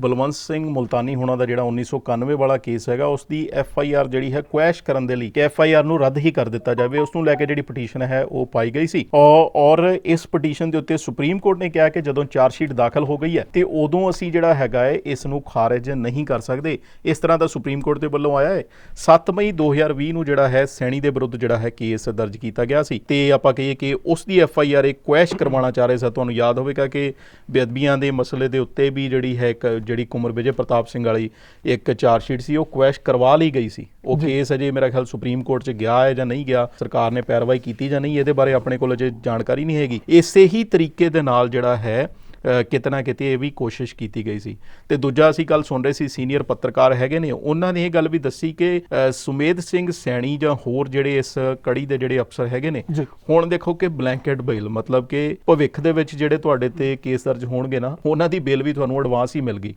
ਬਲਵੰਤ ਸਿੰਘ ਮੁਲਤਾਨੀ ਹੋਣਾ ਦਾ ਜਿਹੜਾ 1991 ਵਾਲਾ ਕੇਸ ਹੈਗਾ, ਉਸ ਦੀ ਐਫ ਆਈ ਆਰ ਜਿਹੜੀ ਹੈ ਕੁਐਸ਼ ਕਰਨ ਦੇ ਲਈ ਕਿ ਐਫ ਆਈ ਆਰ ਨੂੰ ਰੱਦ ਹੀ ਕਰ ਦਿੱਤਾ ਜਾਵੇ। ਉਸ ਨੂੰ ਲੈ ਕੇ ਜਿਹੜੀ ਪਟੀਸ਼ਨ ਹੈ, ਉਹ ਪਾਈ ਗਈ ਸੀ। ਔਰ ਇਸ ਪਟੀਸ਼ਨ ਦੇ ਉੱਤੇ ਸੁਪਰੀਮ ਕੋਰਟ ਨੇ ਕਿਹਾ ਕਿ ਜਦੋਂ ਚਾਰਜ ਸ਼ੀਟ ਦਾਖਲ ਹੋ ਗਈ ਹੈ, ਤੇ ਉਦੋਂ ਅਸੀਂ ਜਿਹੜਾ ਹੈਗਾ ਹੈ, ਇਸ ਨੂੰ ਖਾਰਜ ਨਹੀਂ ਕਰ ਸਕਦੇ। ਇਸ ਤਰ੍ਹਾਂ ਦਾ ਸੁਪਰੀਮ ਕੋਰਟ ਦੇ ਵੱਲੋਂ ਆਇਆ ਹੈ। 7 ਮਈ 2020 ਨੂੰ ਜਿਹੜਾ ਹੈ, ਸੈਣੀ ਦੇ ਵਿਰੁੱਧ ਜਿਹੜਾ ਹੈ ਕੇਸ ਦਰਜ ਕੀਤਾ ਗਿਆ ਸੀ। ਤੇ ਆਪਾਂ ਕਹੀਏ ਕਿ ਉਸ ਦੀ ਐਫ ਆਈ ਆਰ ਇਹ ਕੁਐਸ਼ ਕਰਵਾਉਣਾ ਚਾਹ ਰਹੇ ਸੀ। ਤੁਹਾਨੂੰ ਯਾਦ ਹੋਵੇਗਾ ਕਿ ਬੇਅਦਬੀਆਂ ਦੇ ਮਸਲੇ ਦੇ ਉੱਤੇ ਵੀ ਜਿਹੜੀ ਹੈ ਇੱਕ ਜਿਹੜੀ ਕੁਮਰ ਵਿਜੇ ਪ੍ਰਤਾਪ ਸਿੰਘ ਵਾਲੀ ਇੱਕ ਚਾਰਜ ਸ਼ੀਟ ਸੀ ਉਹ ਕੁਐਸ਼ ਕਰਵਾ ਲਈ ਗਈ ਸੀ। ਉਹ ਕੇਸ ਅਜੇ ਮੇਰਾ ਖਿਆਲ ਸੁਪਰੀਮ ਕੋਰਟ 'ਚ ਗਿਆ ਹੈ ਜਾਂ ਨਹੀਂ ਗਿਆ ਸਰਕਾਰ ਨੇ ਪੈਰਵਾਈ ਕੀਤੀ ਜਾਂ ਨਹੀਂ ਇਹਦੇ ਬਾਰੇ ਆਪਣੇ ਕੋਲ ਅਜੇ ਜਾਣਕਾਰੀ ਨਹੀਂ ਹੈਗੀ। ਇਸੇ ਹੀ ਤਰੀਕੇ ਦੇ ਨਾਲ ਜਿਹੜਾ ਹੈ ਅ, ਕਿਤੇ ਇਹ ਵੀ ਕੋਸ਼ਿਸ਼ ਕੀਤੀ ਗਈ ਸੀ। ਤੇ ਦੂਜਾ ਅਸੀਂ ਕੱਲ ਸੁਣ ਰਹੇ ਸੀ ਸੀਨੀਅਰ ਪੱਤਰਕਾਰ ਹੈਗੇ ਨੇ ਉਹਨਾਂ ਨੇ ਇਹ ਗੱਲ ਵੀ ਦੱਸੀ ਕਿ ਸੁਮੇਧ ਸਿੰਘ ਸੈਣੀ ਜਾਂ ਹੋਰ ਜਿਹੜੇ ਇਸ ਕੜੀ ਦੇ ਜਿਹੜੇ ਅਫਸਰ ਹੈਗੇ ਨੇ। ਹੁਣ ਦੇਖੋ ਕਿ ਬਲੈਂਕਟ ਬੇਲ ਮਤਲਬ ਕਿ ਭਵਿੱਖ ਦੇ ਵਿੱਚ ਜਿਹੜੇ ਤੁਹਾਡੇ ਤੇ ਕੇਸ ਦਰਜ ਹੋਣਗੇ ਨਾ ਉਹਨਾਂ ਦੀ ਬੇਲ ਵੀ ਤੁਹਾਨੂੰ ਐਡਵਾਂਸ ਹੀ ਮਿਲ ਗਈ।